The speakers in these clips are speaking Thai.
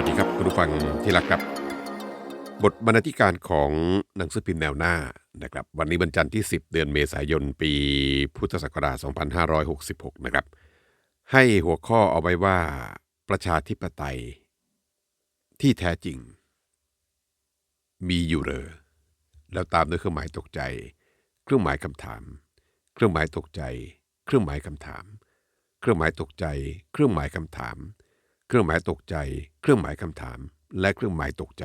วัสดีครับคุณผู้ฟังที่รักครับ บทบรรณาธิการของหนังสือพิมพ์แนวหน้านะครับ วันนี้บรรจันทร์ที่ 10 เดือนเมษายนปีพุทธศักราช 2566 นะครับ ให้หัวข้อเอาไว้ว่าประชาธิปไตย ที่แท้จริง มีอยู่เหรอแล้วตามด้วยเครื่องหมายตกใจ เครื่องหมายคำถาม เครื่องหมายตกใจ เครื่องหมายคำถาม เครื่องหมายตกใจ เครื่องหมายคำถาม เครื่องหมายตกใจ เครื่องหมายคำถาม และเครื่องหมายตกใจ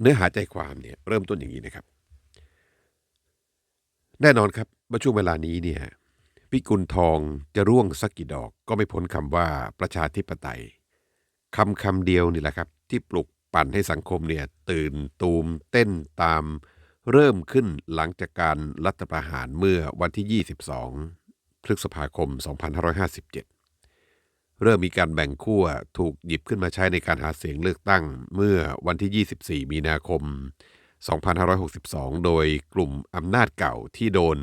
เนื้อหาใจความเนี่ยเริ่มต้นอย่างนี้นะครับ แน่นอนครับว่าช่วงเวลานี้เนี่ยพิกุลทองจะร่วงสักกี่ดอกก็ไม่พ้นคำว่าประชาธิปไตยคำคำเดียวนี่แหละครับ ที่ปลุกปั่นให้สังคมเนี่ยตื่นตูมเต้นตาม เริ่มขึ้นหลังจากการรัฐประหารเมื่อวันที่ 22 พฤษภาคม 2557 เริ่มมีการแบ่งขั้วถูกหยิบขึ้นมาใช้ในการหาเสียงเลือกตั้งเมื่อวันที่ 24 มีนาคม 2562 โดยกลุ่มอำนาจเก่าที่โดน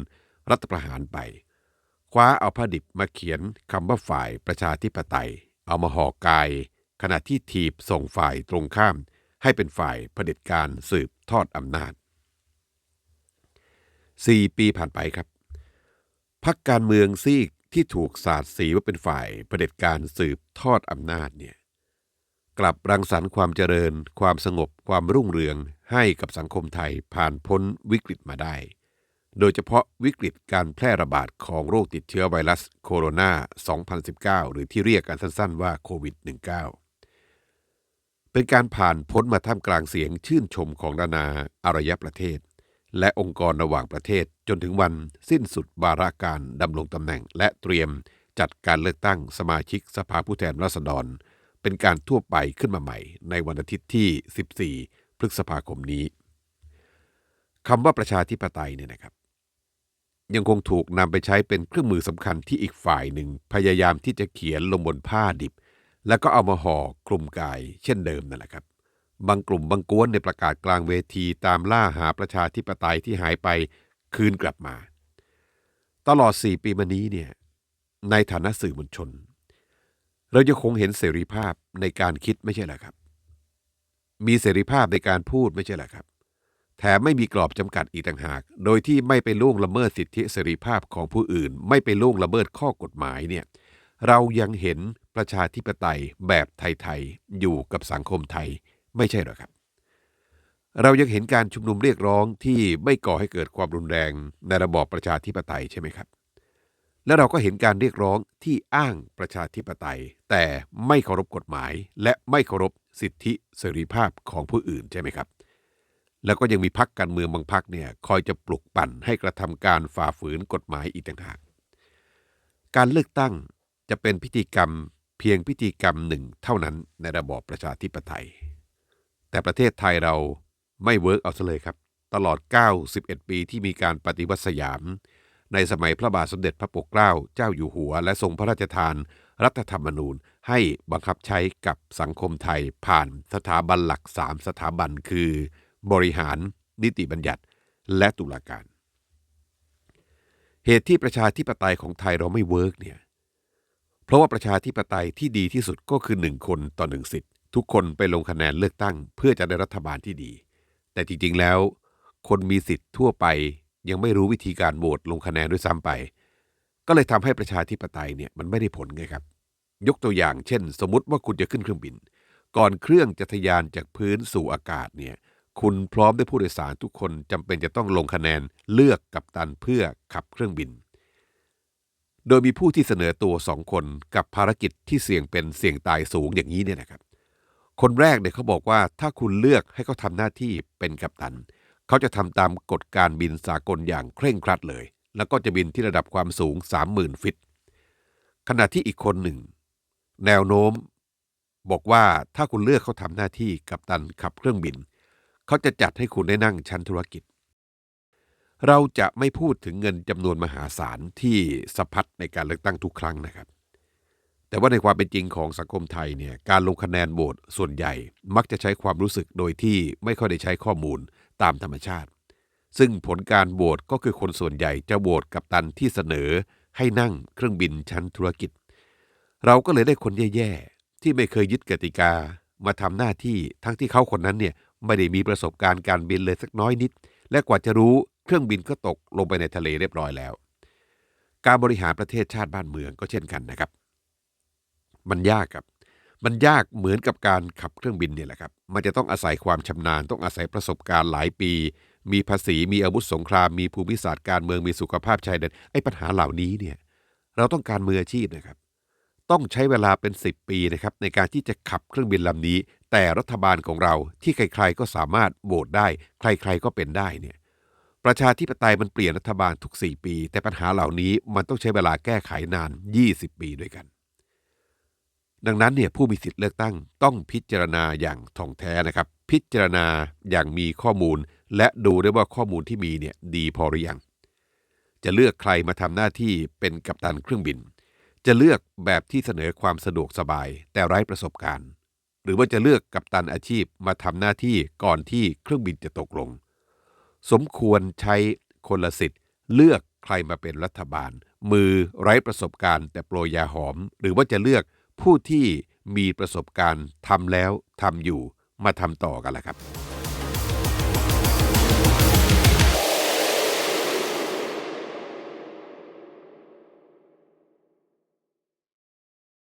รัฐประหารไป คว้าเอาผ้าดิบมาเขียนคำว่าฝ่ายประชาธิปไตย เอามาห่อกาย ขณะที่ทีบส่งฝ่ายตรงข้าม ให้เป็นฝ่ายเผด็จการสืบทอดอำนาจ 4 ปีผ่านไปครับพักการเมืองซีก ที่ถูกสาดสีว่าเป็นฝ่ายเผด็จการสืบทอดอำนาจเนี่ยกลับรังสรรค์ความเจริญ ความสงบความรุ่งเรืองให้กับสังคมไทยผ่านพ้นวิกฤตมาได้ โดยเฉพาะวิกฤตการแพร่ระบาดของโรคติดเชื้อไวรัสโคโรนา 2019 หรือที่เรียกกันสั้นๆว่าโควิด -19 เป็นการผ่านพ้นมาท่ามกลางเสียงชื่นชมของนานาอารยประเทศ และองค์กรระหว่างประเทศจนถึงวันสิ้นสุดวาระการดำรงตำแหน่ง และเตรียมจัดการเลือกตั้งสมาชิกสภาผู้แทนราษฎร เป็นการทั่วไปขึ้นมาใหม่ ในวันอาทิตย์ที่ 14 พฤษภาคมนี้คำว่าประชาธิปไตยเนี่ยนะครับ ยังคงถูกนำไปใช้เป็นเครื่องมือสำคัญที่อีกฝ่ายหนึ่งพยายามที่จะเขียนลงบนผ้าดิบ แล้วก็เอามาห่อคลุมกายเช่นเดิมนั่นแหละครับ บางกลุ่มบางกวนในประกาศกลางเวทีตามล่าหาประชาธิปไตยที่หายไปคืนกลับมา ตลอด4ปีมานี้เนี่ยในฐานะสื่อมวลชน เราจะคงเห็นเสรีภาพในการคิดไม่ใช่หรอครับ มีเสรีภาพในการพูดไม่ใช่หรอครับ แถมไม่มีกรอบจำกัดอีกต่างหาก โดยที่ไม่ไปล่วงละเมิดสิทธิเสรีภาพของผู้อื่น ไม่ไปล่วงละเมิดข้อกฎหมายเนี่ยเรายังเห็นประชาธิปไตยแบบไทย ๆ อยู่กับสังคมไทย ไม่ใช่หรอครับ เรายังเห็นการชุมนุมเรียกร้องที่ไม่ก่อให้เกิดความรุนแรงในระบอบประชาธิปไตยใช่ไหมครับ และเราก็เห็นการเรียกร้องที่อ้างประชาธิปไตย แต่ไม่เคารพกฎหมาย และไม่เคารพสิทธิเสรีภาพของผู้อื่นใช่ไหมครับ แล้วก็ยังมีพักการเมืองบางพักเนี่ยคอยจะปลุกปั่นให้กระทำการฝ่าฝืนกฎหมายอีกต่างหากการเลือกตั้งจะเป็นพิธีกรรมเพียงพิธีกรรมหนึ่งเท่านั้นในระบอบประชาธิปไตย แต่ประเทศไทยเราไม่เวิร์กเอาซะเลยครับ ตลอด 91 ปีที่มีการปฏิวัติสยาม ในสมัยพระบาทสมเด็จพระปกเกล้าเจ้าอยู่หัว และทรงพระราชทาน รัฐธรรมนูญ ให้บังคับใช้กับสังคมไทยผ่านสถาบันหลักสามสถาบันคือ บริหาร นิติบัญญัติ และตุลาการ เหตุที่ประชาธิปไตยของไทยเราไม่เวิร์กเนี่ยเพราะว่าประชาธิปไตยที่ดีที่สุดก็คือหนึ่งคนต่อหนึ่งสิทธิ์ ทุกคนไปลงคะแนนเลือกตั้ง เพื่อจะได้รัฐบาลที่ดี แต่จริงๆแล้ว คนมีสิทธิ์ทั่วไป ยังไม่รู้วิธีการโหวตลงคะแนนด้วยซ้ำไป ก็เลยทำให้ประชาธิปไตยเนี่ยมันไม่ได้ผลไงครับ ยกตัวอย่างเช่น สมมติว่าคุณจะขึ้นเครื่องบิน ก่อนเครื่องจะทะยานจากพื้นสู่อากาศเนี่ยคุณพร้อมด้วยผู้โดยสารทุกคนจำเป็นจะต้องลงคะแนนเลือกกัปตันเพื่อขับเครื่องบิน โดยมีผู้ที่เสนอตัวสองคนกับภารกิจที่เสี่ยงเป็นเสี่ยงตายสูงอย่างนี้เนี่ยนะครับ คนแรกเนี่ยเขาบอกว่าถ้าคุณเลือกให้เขาทำหน้าที่เป็นกัปตัน เขาจะทำตามกฎการบินสากลอย่างเคร่งครัดเลย แล้วก็จะบินที่ระดับความสูง 30,000 ฟิต ขณะที่อีกคนหนึ่ง แนวโน้ม บอกว่าถ้าคุณเลือกเขาทำหน้าที่กัปตันขับเครื่องบิน เขาจะจัดให้คุณได้นั่งชั้นธุรกิจ เราจะไม่พูดถึงเงินจำนวนมหาศาลที่สะพัดในการเลือกตั้งทุกครั้งนะครับ แต่ว่าในความเป็นจริงของสังคมไทยเนี่ยการลงคะแนนโหวตส่วนใหญ่ มักจะใช้ความรู้สึกโดยที่ไม่ค่อยได้ใช้ข้อมูลตามธรรมชาติ ซึ่งผลการโหวตก็คือคนส่วนใหญ่จะโหวตกับตันที่เสนอให้นั่งเครื่องบินชั้นธุรกิจ เราก็เลยได้คนแย่ๆที่ไม่เคยยึดกติกา มาทำหน้าที่ทั้งที่เขาคนนั้นเนี่ยไม่ได้มีประสบการณ์การบินเลยสักน้อยนิด และกว่าจะรู้เครื่องบินก็ตกลงไปในทะเลเรียบร้อยแล้ว การบริหารประเทศชาติบ้านเมืองก็เช่นกันนะครับ มันยากครับ มันยากเหมือนกับการขับเครื่องบินเนี่ยแหละครับ มันจะต้องอาศัยความชำนาญ ต้องอาศัยประสบการณ์หลายปี มีภาษี มีอาวุธสงคราม มีภูมิศาสตร์การเมือง มีสุขภาพชายแดน ไอ้ปัญหาเหล่านี้เนี่ย เราต้องการมืออาชีพนะครับ ต้องใช้เวลาเป็น 10 ปีนะครับในการที่จะขับเครื่องบินลำนี้ แต่รัฐบาลของเราที่ใคร ๆ ก็สามารถโหวตได้ ใคร ๆ ก็เป็นได้เนี่ยประชาธิปไตยมันเปลี่ยนรัฐบาลทุก 4 ปี แต่ปัญหาเหล่านี้มันต้องใช้เวลาแก้ไขนาน 20 ปีด้วยกัน ดังนั้นเนี่ยผู้มีสิทธิ์เลือกตั้งต้องพิจารณาอย่างท่องแท้นะครับ พิจารณาอย่างมีข้อมูล และดูด้วยว่าข้อมูลที่มีเนี่ยดีพอหรือยังจะเลือกใครมาทำหน้าที่เป็นกัปตันเครื่องบิน จะเลือกแบบที่เสนอความสะดวกสบายแต่ไร้ประสบการณ์ หรือว่าจะเลือกกัปตันอาชีพมาทำหน้าที่ก่อนที่เครื่องบินจะตกลง สมควรใช้คนละสิทธิ์ เลือกใครมาเป็นรัฐบาล มือไร้ประสบการณ์ แต่โปรยยาหอม หรือว่าจะเลือก ผู้ที่มีประสบการณ์ทำแล้วทำอยู่มาทำต่อกันละครับ